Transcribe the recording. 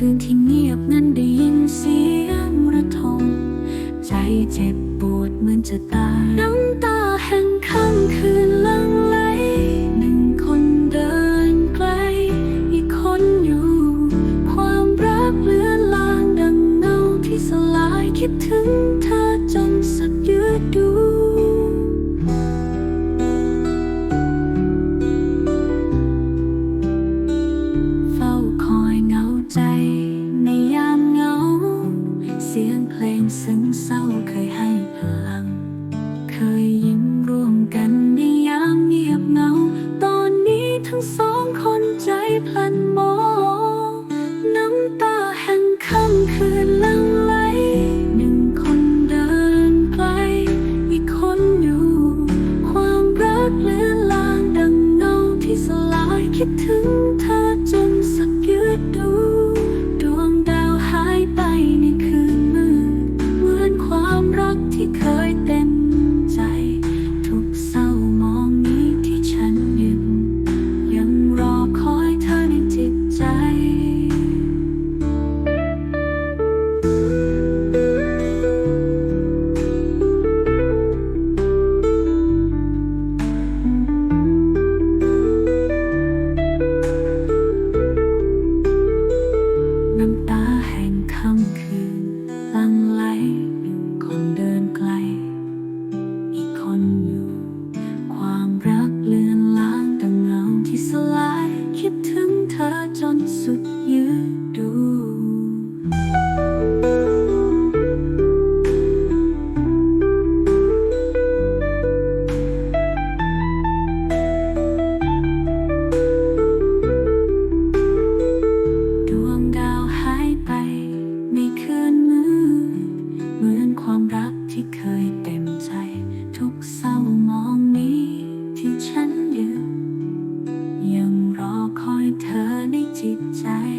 คืนที่เงียบนั้นได้ยินเสียงระทมใจเจ็บปวดเหมือนจะตาย น้ำตาแห่งค่ำคืนลังไหลหนึ่งคนเดินไกล อีกคนอยู่ ความรักเลือนลางดังเงาที่สลายคิดถึงเธอ คนใจพลันมอง น้ำตาแห่งค่ำคืนลัง 在。